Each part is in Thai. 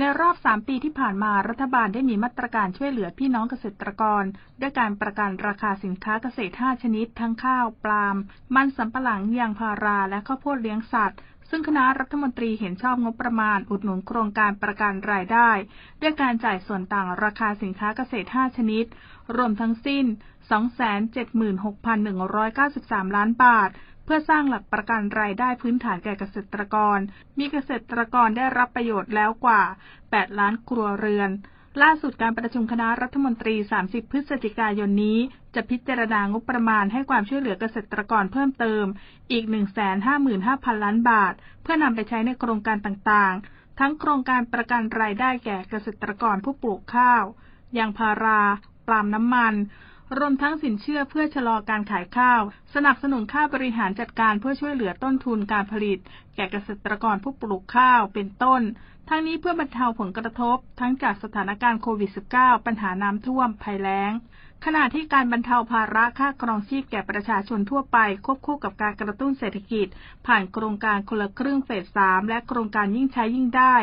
ในรอบ 3 ปีที่ผ่านมารัฐบาลได้มีมาตรการช่วยเหลือพี่น้องเกษตรกร ด้วยการประกันราคาสินค้าเกษตร 5 ชนิด ทั้งข้าว ปาล์ม มันสำปะหลัง ยางพารา และข้าวโพดเลี้ยงสัตว์ ซึ่งคณะรัฐมนตรีเห็นชอบงบประมาณ อุดหนุนโครงการประกันรายได้ ด้วยการจ่ายส่วนต่างราคาสินค้าเกษตร 5 ชนิด รวมทั้งสิ้น 276,193 ล้านบาท เพื่อสร้างหลักประกันรายได้พื้นฐานแก่เกษตรกร มีเกษตรกรได้รับประโยชน์แล้วกว่า 8 ล้านครัวเรือน ล่าสุดการประชุมคณะรัฐมนตรี 30 พฤศจิกายนนี้ จะพิจารณางบประมาณให้ความช่วยเหลือเกษตรกรเพิ่มเติม อีก 155,000 ล้านบาท เพื่อนำไปใช้ในโครงการต่างๆ ทั้งโครงการประกันรายได้แก่เกษตรกรผู้ปลูกข้าว ยางพารา ปาล์มน้ำมัน รวมทั้งสินเชื่อเพื่อชะลอการขายข้าว สนับสนุนค่าบริหารจัดการเพื่อช่วยเหลือต้นทุนการผลิต แก่เกษตรกรผู้ปลูกข้าวเป็นต้น ทั้งนี้เพื่อบรรเทาผลกระทบ ทั้งจากสถานการณ์โควิด -19 ปัญหาน้ำท่วมภัยแล้ง ขณะที่การบรรเทาภาระค่าครองชีพแก่ประชาชนทั่วไปควบคู่กับการกระตุ้นเศรษฐกิจ ผ่านโครงการคนละครึ่งเฟสสามและโครงการยิ่งใช้ยิ่งได้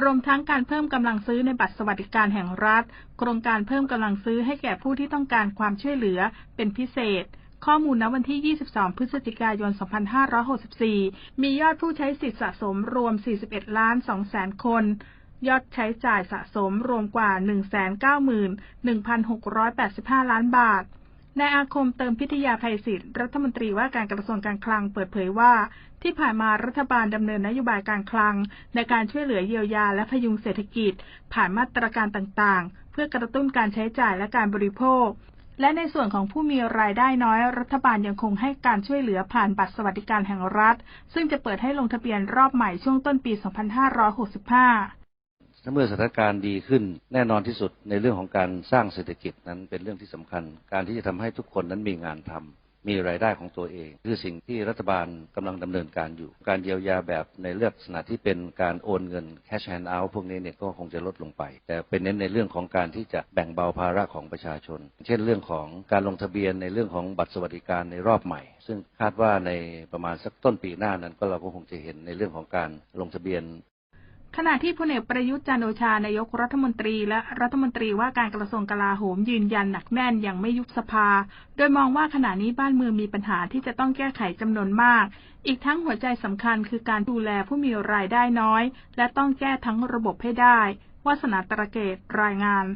รวมทั้งการเพิ่มกำลังซื้อในบัตรสวัสดิการแห่งรัฐ โครงการเพิ่มกำลังซื้อให้แก่ผู้ที่ต้องการความช่วยเหลือเป็นพิเศษ ข้อมูลณวันที่ 22 พฤศจิกายน 2564 มียอดผู้ใช้สิทธิสะสมรวม 41 ล้าน2แสนคน ยอดใช้จ่ายสะสมรวมกว่า 191,685 ล้านบาทในอาคมเติมพิทยาภัยศิษย์รัฐมนตรีว่าการกระทรวงการคลังเปิดเผยว่า ที่ผ่านมารัฐบาลดำเนินนโยบายการคลัง ในการช่วยเหลือเยียวยาและพยุงเศรษฐกิจ ผ่านมาตรการต่างๆ เพื่อกระตุ้นการใช้จ่ายและการบริโภค และในส่วนของผู้มีรายได้น้อย รัฐบาลยังคงให้การช่วยเหลือผ่านบัตรสวัสดิการแห่งรัฐ ซึ่งจะเปิดให้ลงทะเบียนรอบใหม่ช่วงต้นปี 2565ถ้าเมื่อสถานการณ์ดีขึ้นแน่นอนที่สุดในเรื่องของการสร้างเศรษฐกิจนั้นเป็นเรื่องที่สำคัญ การที่จะทำให้ทุกคนนั้นมีงานทำ มีรายได้ของตัวเอง คือสิ่งที่รัฐบาลกำลังดำเนินการอยู่ การเยียวยาแบบในเลือกษณะที่เป็นการโอนเงิน cash hand out พวกนี้เนี่ยก็คงจะลดลงไป แต่เป็นเน้นในเรื่องของการที่จะแบ่งเบาภาระของประชาชน เช่นเรื่องของการลงทะเบียนในเรื่องของบัตรสวัสดิการในรอบใหม่ ซึ่งคาดว่าในประมาณสักต้นปีหน้านั้นก็เราก็คงจะเห็นในเรื่องของการลงทะเบียน ขณะที่พลเอกประยุทธ์จันโอชานายกรัฐมนตรีและรัฐมนตรีว่าการกระทรวงกลาโหมยืนยันหนักแน่นอย่างไม่ยุบสภา โดยมองว่าขณะนี้บ้านเมืองมีปัญหาที่จะต้องแก้ไขจำนวนมาก อีกทั้งหัวใจสำคัญคือการดูแลผู้มีรายได้น้อย และต้องแก้ทั้งระบบให้ได้วาสนาตระเกตรายงาน